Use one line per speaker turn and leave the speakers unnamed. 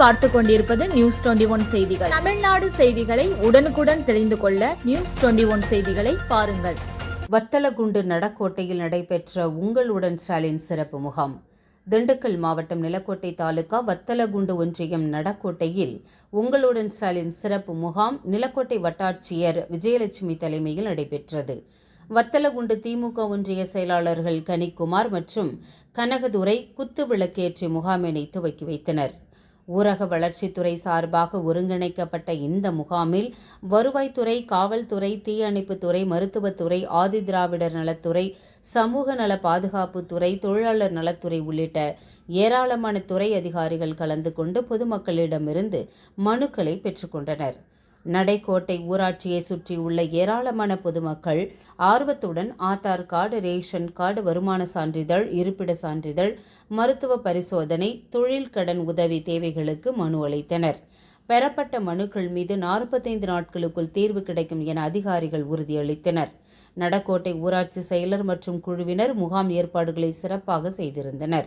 பார்த்து கொண்டிருப்பது news twenty one செய்திகள். தமிழ்நாடு செய்திகளை உடனுக்குடன் தெரிந்து கொள்ள நியூஸ் டுவெண்டி ஒன் செய்திகளை பாருங்கள்.
வத்தலகுண்டு நடக்கோட்டையில் நடைபெற்ற உங்களுடன் ஸ்டாலின் சிறப்பு முகாம். திண்டுக்கல் மாவட்டம் நிலக்கோட்டை தாலுகா வத்தலகுண்டு ஒன்றியம் நடக்கோட்டையில் உங்களுடன் ஸ்டாலின் சிறப்பு முகாம் நிலக்கோட்டை வட்டாட்சியர் விஜயலட்சுமி தலைமையில் நடைபெற்றது. வத்தலகுண்டு திமுக ஒன்றிய செயலாளர்கள் கனிக்குமார் மற்றும் கனகதுரை குத்து விளக்கேற்றி முகாமினை துவக்கி வைத்தனர். ஊரக வளர்ச்சித்துறை சார்பாக ஒருங்கிணைக்கப்பட்ட இந்த முகாமில் வருவாய்த்துறை காவல்துறை தீயணைப்புத்துறை மருத்துவத்துறை ஆதிதிராவிடர் நலத்துறை சமூக நல பாதுகாப்புத்துறை தொழிலாளர் நலத்துறை உள்ளிட்ட ஏராளமான துறை அதிகாரிகள் கலந்து கொண்டு பொதுமக்களிடமிருந்து மனுக்களை பெற்றுக்கொண்டனர் நடைக்கோட்டை ஊராட்சியை சுற்றியுள்ள ஏராளமான பொதுமக்கள் ஆர்வத்துடன் ஆதார் கார்டு ரேஷன் கார்டு வருமான சான்றிதழ் இருப்பிட சான்றிதழ் மருத்துவ பரிசோதனை தொழில் கடன் உதவி தேவைகளுக்கு மனு அளித்தனர். பெறப்பட்ட மனுக்கள் மீது நாற்பத்தைந்து நாட்களுக்குள் தீர்வு கிடைக்கும் என அதிகாரிகள் உறுதியளித்தனர். நடக்கோட்டை ஊராட்சி செயலர் மற்றும் குழுவினர் முகாம் ஏற்பாடுகளை சிறப்பாக செய்திருந்தனர்.